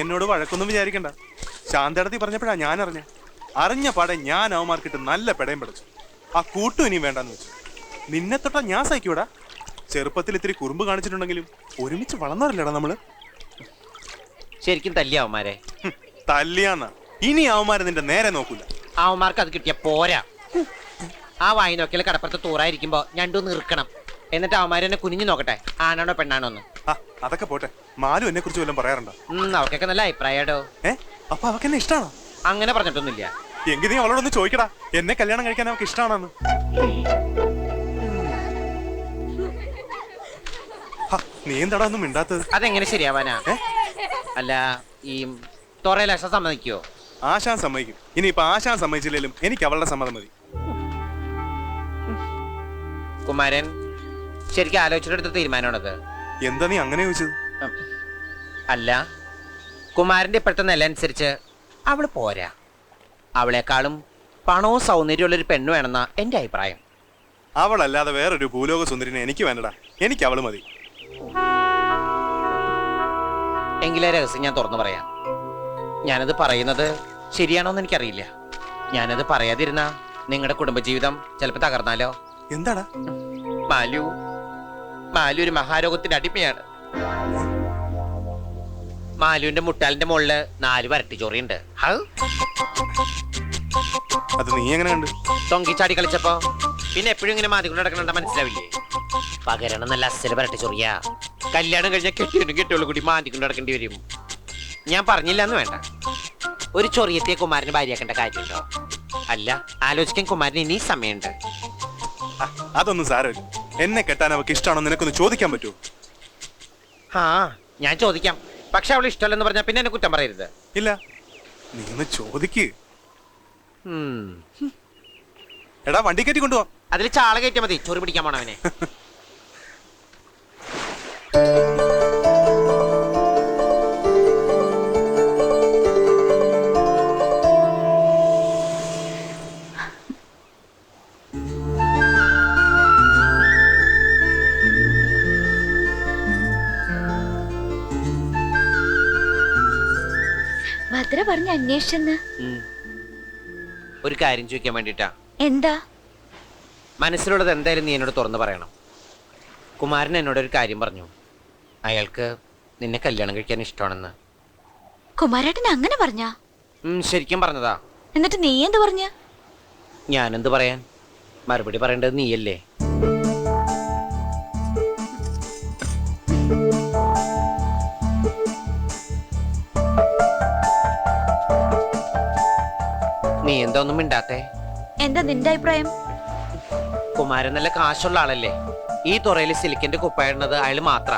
എന്നോട് വഴക്കൊന്നും വിചാരിക്കണ്ട. ശാന്തടത്തി പറഞ്ഞപ്പോഴാ ഞാൻ അറിഞ്ഞ അറിഞ്ഞ പാടെ ഞാൻ അവന്മാർക്കിട്ട് നല്ല പെടയും പഠിച്ചു ആ കൂട്ടും ഇനിയും വേണ്ടെന്ന് വെച്ചു. നിന്നെ തൊട്ടാ ഞാൻ സഹിക്കൂടാ. ചെറുപ്പത്തിൽ ഇത്തിരി കുറുമ്പ് കാണിച്ചിട്ടുണ്ടെങ്കിലും ഒരുമിച്ച് വളർന്നവരല്ലേടാ നമ്മൾ? ശരിക്കും തല്ലി അവന്മാരെ. ഹും, തല്ലിയാന്ന. ഇനി അവന്മാരെ നിന്റെ നേരെ നോക്കൂല. അവന്മാർക്ക് അത് കിട്ടിയ പോരാ. ആ വായി നോക്കിയാൽ കടപ്പുറത്ത് തൂറായിരിക്കുമ്പോ ഞണ്ടു നിർക്കണം എന്നിട്ട് അവന്മാർ എന്നെ കുനിഞ്ഞു നോക്കട്ടെ ആണാണോ പെണ്ണാണോ എന്ന്. ആ അതൊക്കെ പോട്ടെ. മാലു എന്നെ കുറിച്ച് വല്ലതും പറയാറുണ്ടോ? ഉം, അവർക്കൊക്കെ നല്ല അഭിപ്രായടോ ഏ? അപ്പൊ അവക്ക് എന്നെ ഇഷ്ടാണോ? അങ്ങനെ പറഞ്ഞിട്ടൊന്നുമില്ല. എങ്കിൽ നീ അവളോടൊന്ന് ചോദിക്കടാ. എന്നെ കല്യാണം കഴിക്കാൻ അവക്ക് ഇഷ്ടമാണെന്ന് നീ എന്താടാ ഒന്നും മിണ്ടാത്തത്? അതെങ്ങനെ ശരിയാവാനാ? ഏ? അല്ല ഈ തുറയിലശ സമ്മതിക്കോ? ആശാൻ സമ്മതിക്കും. ഇനിയിപ്പൊ ആശാൻ സമ്മതിച്ചില്ലെങ്കിലും എനിക്ക് അവളുടെ സമ്മതം മതി. കുമാരൻ ശരിക്കും ആലോചിച്ചിട്ടെടുത്ത തീരുമാനമാണത്. എന്താ നീ അങ്ങനെ ചോദിച്ചത്? അല്ല കുമാരന്റെ ഇപ്പോഴത്തെ നില അനുസരിച്ച് അവൾ പോരാ. അവളെക്കാളും പണവും സൗന്ദര്യമുള്ളൊരു പെണ്ണ് വേണമെന്ന എന്റെ അഭിപ്രായം. അവളല്ലാതെ വേറൊരു ഭൂലോക സുന്ദരിനെ എനിക്ക് വേണ്ടടാ. എനിക്ക് അവൾ മതി. എങ്കിലേ രഹസ്യം ഞാൻ തുറന്നു പറയാം. ഞാനത് പറയുന്നത് ശരിയാണോന്ന് എനിക്കറിയില്ല. ഞാനത് പറയാതിരുന്ന നിങ്ങളുടെ കുടുംബജീവിതം ചിലപ്പോൾ തകർന്നാലോ? എന്താടാ? മാലു മാലു ഒരു മഹാരോഗത്തിന്റെ അടിമയാണ്. മാലുവിന്റെ മുട്ടാലിന്റെ മുകളിൽ നാല് വരട്ടി ചോറിയുണ്ട്. അത് നീ എങ്ങനെ കണ്ട് തൊങ്കിച്ചാടി കളിച്ചപ്പോ പിന്നെ എപ്പോഴും ഇങ്ങനെ മാതികൊണ്ട് നടക്കണ മനസ്സിലാവില്ലേ? പകരണം നല്ല അസല വരട്ടി ചൊറിയാ. കല്യാണം കഴിഞ്ഞ കെട്ടിയൊന്നും കെട്ടിയോളൂ കൂടി മാന്തിക്കൊണ്ട് നടക്കേണ്ടി വരും. ഞാൻ പറഞ്ഞില്ല എന്ന് വേണ്ട. ഒരു ചൊറിയത്തെ കുമാരന് ഭാര്യയാക്കേണ്ട കാര്യമുണ്ടോ? അല്ല ആലോചിക്കാൻ കുമാരന് ഇനി സമയമുണ്ട്. അതൊന്നും സാരമില്ല. എന്നെ കെട്ടാൻ അവൾക്ക് ഇഷ്ടമാണോ നിനക്കൊന്ന് ചോദിക്കാൻ പറ്റുമോ? ആ ഞാൻ ചോദിക്കാം. പക്ഷെ അവൾ ഇഷ്ടമല്ലെന്ന് പറഞ്ഞാൽ പിന്നെ എന്നെ കുറ്റം പറയരുത്. ഇല്ല. നീ ഒന്ന് ചോദിക്ക്. എടാ വണ്ടി കയറ്റി കൊണ്ടുപോവാ അതിൽ ചാള കയറ്റിയാൽ മതി. ചൊറി പിടിക്കാൻ പോണവനെ. പറഞ്ഞ അന്വേഷിച്ചെന്ന്? ഒരു കാര്യം ചോദിക്കാൻ വേണ്ടിട്ടാ. എന്താ? മനസ്സിലുള്ളത് എന്തായാലും നീ എന്നോട് തുറന്നു പറയണം. കുമാരൻ എന്നോട് ഒരു കാര്യം പറഞ്ഞു. അയാൾക്ക് നിന്നെ കല്യാണം കഴിക്കാൻ ഇഷ്ടമാണെന്ന്. കുമാരേട്ടൻ അങ്ങനെ പറഞ്ഞ? ശരിക്കും പറഞ്ഞതാ. എന്നിട്ട് നീ എന്ത് പറഞ്ഞ? ഞാനെന്ത് പറയാൻ? മറുപടി പറയേണ്ടത് നീയല്ലേ? എന്താ ഒന്നും മിണ്ടാത്തെ? എന്താ നിന്റെ അഭിപ്രായം? കുമാരൻ നല്ല കാശുള്ള ആളല്ലേ. ഈ തുറയിൽ സിലിക്കിന്റെ കുപ്പായിടുന്നത് അയാൾ മാത്ര.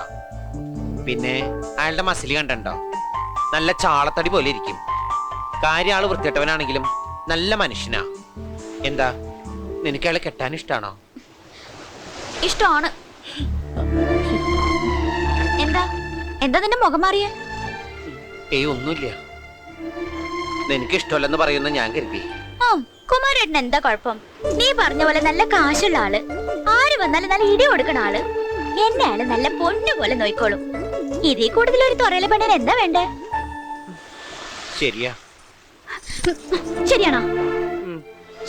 പിന്നെ അയാളുടെ മസിലി കണ്ടോ നല്ല ചാളത്തടി പോലെ ഇരിക്കും. കാര്യം ആൾ വൃത്തിയിട്ടവനാണെങ്കിലും നല്ല മനുഷ്യനാ. എന്താ? നിനക്ക് അയാളെ കെട്ടാൻ ഇഷ്ടാണോ? ഇഷ്ടമാണ്. എന്താ? എന്താ നിന്റെ മുഖം മാറിയ? ഏയ് ഒന്നുമില്ല. നിനക്ക് ഇഷ്ടമല്ലെന്ന് പറയുന്ന ഞാൻ കരുതി. കുമാരേട്ടൻ എന്താ കുഴപ്പം? നീ പറഞ്ഞ പോലെ നല്ല കാശുള്ള ആൾ. ആര് വന്നാലും നല്ല ഇടി കൊടുക്കണ ആൾ. എന്നെ ആൾ നല്ല പൊണ്ണു പോലെ നോയിക്കോളും. ഇതിൽ കൂടുതൽ ഒരു തുറയിലെ പെണ്ണിന് എന്താ വേണ്ടേ? ശരിയാ. ശരിയാണോ?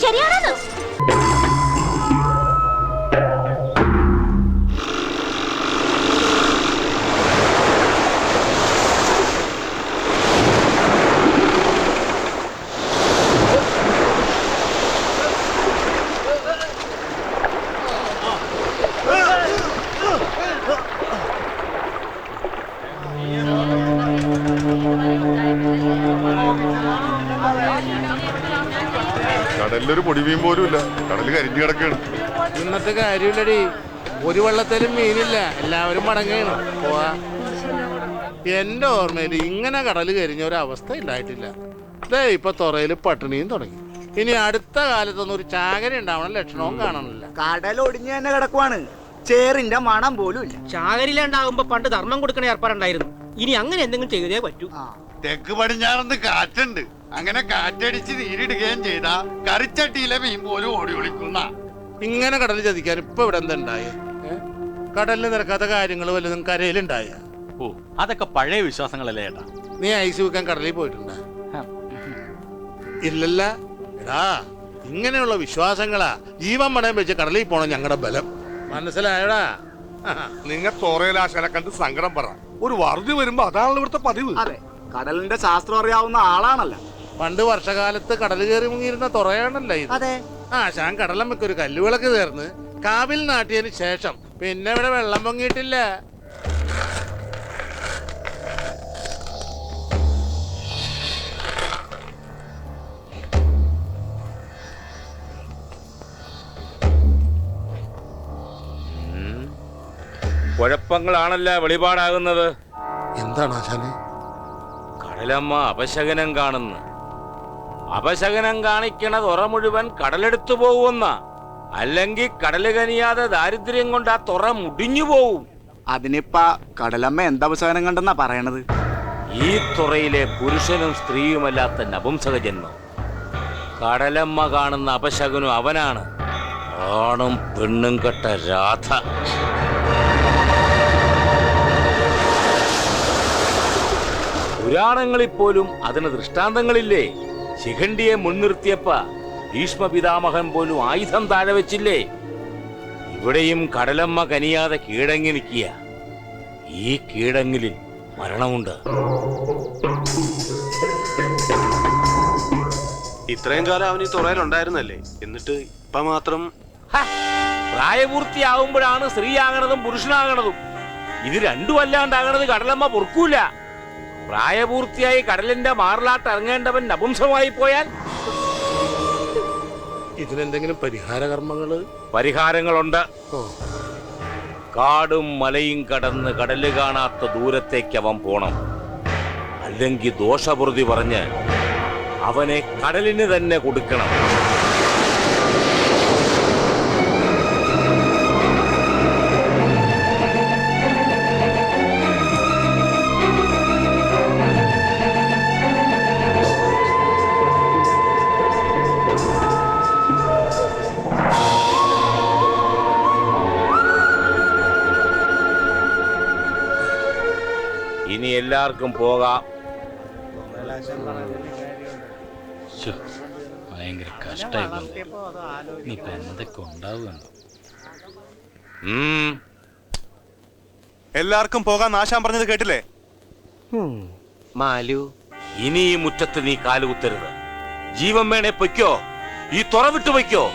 ശരിയാണോന്ന് കടലിലൊരു പൊടിമീൻ പോലും ഇല്ല. കടൽ കരിഞ്ഞു കിടക്കാണ്. ഇന്നത്തെ കാര്യമില്ലടി. ഒരു വെള്ളത്തിലും മീനില്ല. എല്ലാവരും മടങ്ങുകയാണ് പോവാ. എന്റെ ഓർമ്മയിൽ ഇങ്ങനെ കടൽ കരിഞ്ഞ ഒരു അവസ്ഥ ഉണ്ടായിട്ടില്ല ദേ ഇപ്പൊ തുറയിൽ പട്ടിണിയും തുടങ്ങി. ഇനി അടുത്ത കാലത്തൊന്നും ഒരു ചാകര ഉണ്ടാവണം ലക്ഷണവും കാണണില്ല ഒടിഞ്ഞു തന്നെ കിടക്കുവാണ്. ചേറിന്റെ മണം പോലും ഇല്ല. ചാകരിലുണ്ടാകുമ്പോ പണ്ട് ധർമ്മം കൊടുക്കണ ഏർപ്പാടുണ്ടായിരുന്നു. ഇനി അങ്ങനെ എന്തെങ്കിലും ചെയ്തേ പറ്റൂ. തെക്ക് പടിഞ്ഞാറന്ന് കാറ്റുണ്ട്. അങ്ങനെ കാറ്റടിച്ച് നീരിടുകയും ചെയ്ത കറിച്ചട്ടിയിലെ മീൻ പോലും ഓടി ഒളിക്കുന്ന. ഇങ്ങനെ കടൽ ചതിക്കാൻ ഇപ്പൊ ഇവിടെ എന്താ ഉണ്ടായത് ഏ? കടലിൽ നിരക്കാത്ത കാര്യങ്ങൾ വല്ലതും കരയിലുണ്ടായ? ഓ അതൊക്കെ പഴയ വിശ്വാസങ്ങളല്ലേ ഏട്ടാ? നീ ഐസ് വെക്കാൻ കടലിൽ പോയിട്ടുണ്ടാ? ഇല്ലല്ല. എടാ ഇങ്ങനെയുള്ള വിശ്വാസങ്ങളാ ജീവൻ പണയം വെച്ച് കടലിൽ പോണം ഞങ്ങളുടെ ബലം. മനസ്സിലായടാ. നിങ്ങൾ തോറയിലാശാനെ കണ്ട് സങ്കടം പറ. ഒരു വറുതി വരുമ്പോ അതാണല്ലോ ഇവിടുത്തെ പതിവ്. അതെ കടലിന്റെ ശാസ്ത്രം അറിയാവുന്ന ആളാണല്ലോ. പണ്ട് വർഷകാലത്ത് കടൽ കയറി മുങ്ങിയിരുന്ന തുറയാണല്ലോ ഇത്. അതെ. ആ ശാൻ കടലമ്മയ്ക്ക് ഒരു കല്ലുവിളക്ക് തീർന്ന് കാവിൽ നാട്ടിയതിന് ശേഷം പിന്നെ ഇവിടെ വെള്ളം പൊങ്ങിയിട്ടില്ല. കുഴപ്പങ്ങളാണല്ല വെളിപാടാകുന്നത്? എന്താണ് ആശാനെ? കടലമ്മ അപശകനം കാണുന്നു. അപശകനം കാണിക്കണത് തുറ മുഴുവൻ കടലെടുത്തു പോകുന്ന അല്ലെങ്കിൽ കടൽ കനിയാതെ ദാരിദ്ര്യം കൊണ്ട് ആ തുറ മുടിഞ്ഞു പോവും. അതിനിപ്പ കടലമ്മ എന്താ അവസാനം കണ്ടെന്നാ പറയണത്? ഈ തുറയിലെ പുരുഷനും സ്ത്രീയുമല്ലാത്ത നപുംസക ജന്മം കടലമ്മ കാണുന്ന അപശകനും അവനാണ്. ആണും പെണ്ണും കെട്ട രാധ. പുരാണങ്ങളിൽ പോലും അതിന് ദൃഷ്ടാന്തങ്ങളില്ലേ? ശിഖണ്ഡിയെ മുൻനിർത്തിയപ്പ ഭീഷ്മ പിതാമഹൻ പോലും ആയുധം താഴെ വെച്ചില്ലേ? ഇവിടെയും കടലമ്മ കനിയാതെ കീഴങ്ങി നിൽക്കുക ഈ കീഴങ്ങിലിൽ മരണമുണ്ട്. ഇത്രയും കാലം അവൻ ഈ തുറയിലുണ്ടായിരുന്നല്ലേ എന്നിട്ട് ഇപ്പൊ മാത്രം? പ്രായപൂർത്തിയാവുമ്പോഴാണ് സ്ത്രീ സ്ത്രീയാകണതും പുരുഷനാകണതും. ഇത് രണ്ടും അല്ലാണ്ടാകണത് കടലമ്മ പൊറുക്കൂല. പ്രായപൂർത്തിയായി കടലിന്റെ മാറിലാട്ട് ഇറങ്ങേണ്ടവൻ നപുംസമായി പോയാൽ? ഇതിനെന്തെങ്കിലും പരിഹാര കർമ്മങ്ങൾ പരിഹാരങ്ങളുണ്ട് കാടും മലയും കടന്ന് കടൽ കാണാത്ത ദൂരത്തേക്ക് അവൻ പോണം. അല്ലെങ്കിൽ ദോഷപ്രതി പറഞ്ഞ് അവനെ കടലിന് തന്നെ കൊടുക്കണം. എല്ലാവർക്കും പോകാം. ഭയങ്കര ഇനിയിപ്പൊ ഉം. എല്ലാവർക്കും പോകാൻ നാശാൻ പറഞ്ഞത് കേട്ടില്ലേ? മാലു ഇനി ഈ മുറ്റത്ത് നീ കാലുകുത്തരുത് ജീവൻ വേണേ പൊയ്ക്കോ. ഈ തുറ വിട്ടു പൊയ്ക്കോ.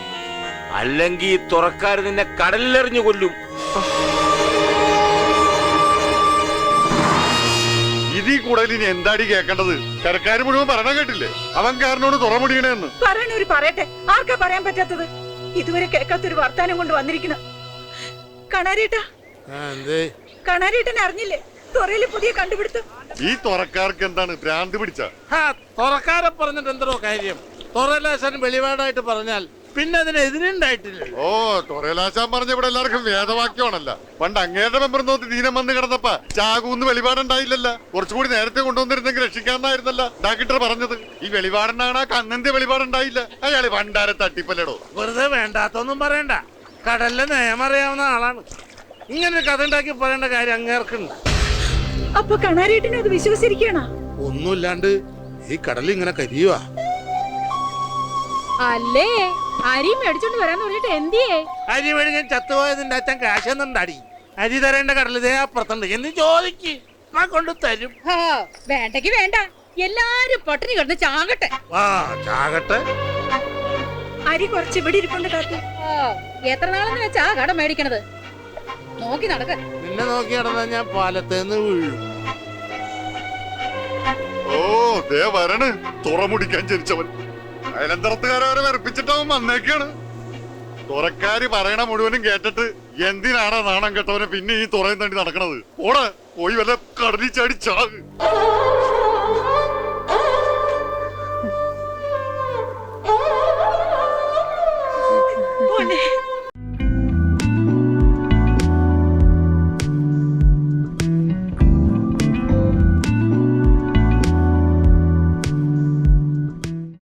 അല്ലെങ്കിൽ ഈ തുറക്കാർ നിന്നെ കടലിലെറിഞ്ഞു കൊല്ലും. കൂടുതൽ ഇനി എന്താടി കേക്കേണ്ടത്? കരക്കാർ മുഴുവൻ പറഞ്ഞ കേട്ടില്ലേ? അവൻ കാരനോട് തുറമുടിയണെന്ന്. പറയണൊരു പറയട്ടെ. ആർക്കാ പറയാൻ പറ്റാത്തത്? ഇതുവരെ കേൾക്കാത്തൊരു വർത്താനം കൊണ്ട് വന്നിരിക്കണം കണാരേട്ടാ. കണാരേട്ടൻ അറിഞ്ഞില്ലേ? തുറയിൽ പുതിയ കണ്ടുപിടുത്തം. ഈ തുറക്കാർക്ക് എന്താണ് ഭ്രാന്ത് പിടിച്ച? തുറക്കാരെ പറഞ്ഞിട്ട് എന്തോ കാര്യം. തുറലേശൻ വെളിപാടായിട്ട് പറഞ്ഞാൽ പിന്നെ അതിന് എതിരുണ്ടായിട്ടില്ല ഓ തുറയിലാശാൻ പറഞ്ഞ ഇവിടെ എല്ലാവർക്കും വേദവാക്യമാണല്ല. പണ്ട് അങ്ങേരുടെ മെമ്പർ നോക്കി ദീനം വന്ന് കിടന്നപ്പ ചാകൂന്ന് വെളിപാടുണ്ടായില്ലല്ല. കുറച്ചുകൂടി നേരത്തെ കൊണ്ടുവന്നിരുന്നെങ്കിൽ രക്ഷിക്കാന്നായിരുന്നല്ല ഡാക്ടർ പറഞ്ഞത്. ഈ വെളിപാടുണ്ടാകണ കണ്ണന്റെ വെളിപാടുണ്ടായില്ല. അയാൾ പണ്ടാരെ തട്ടിപ്പല്ലടോ. വെറുതെ വേണ്ടാത്തൊന്നും പറയണ്ട. കടലിലെ നിയമം അറിയാവുന്ന ആളാണ്. ഇങ്ങനെ ഒരു കഥ ഉണ്ടാക്കി പറയേണ്ട കാര്യം അങ്ങേർക്കുണ്ട്. അപ്പൊ കണാരേട്ടിനെ അത് വിശ്വസിച്ചിരിക്കണ ഒന്നുമില്ലാണ്ട് ഈ കടലിൽ ഇങ്ങനെ കരിയുവാ. അല്ലേ? അരി മേടിച്ചോണ്ട് വരാന്ന് പറഞ്ഞിട്ട് എന്തിയേ? അരി മേടിക്കാൻ ചത്തുപോയതിന്റെ അച്ഛൻ കാശ് തന്നടി അരി തരേണ്ട കടലിതേ അപ്പുറത്തുണ്ട്. എന്ന് ചോദിക്ക് ഞാൻ കൊണ്ട് തരും. വേണ്ടെങ്കി വേണ്ട. എല്ലാരും പട്ടിണി കിടന്ന് ചാകട്ടെ. ആ ചാകട്ടെ. അരി കുറച്ച് ഇവിടെ ഇരിപ്പുണ്ട് കാത്തു എത്ര നാളെന്ന് വെച്ചാ കട മേടിക്കണത്? നോക്കി നടക്ക. നിന്നെ നോക്കി നടന്നാ ഞാൻ പാലത്തേന്ന് വീഴും. ഓ ദേ വരണ്. തുറമുടിക്കാൻ ജനിച്ചവൻ. അയലന്തരത്തുകാരെ വരെ വെറുപ്പിച്ചിട്ടവൻ വന്നേക്കാണ്. തുറക്കാര് പറയണ മുഴുവനും കേട്ടിട്ട് എന്തിനാണ് നാണം കെട്ടവനെ പിന്നെ ഈ തുറയും തണ്ടി നടക്കണത്? ഓടെ പോയി വല്ല കടലിൽ ചാടി ചാക്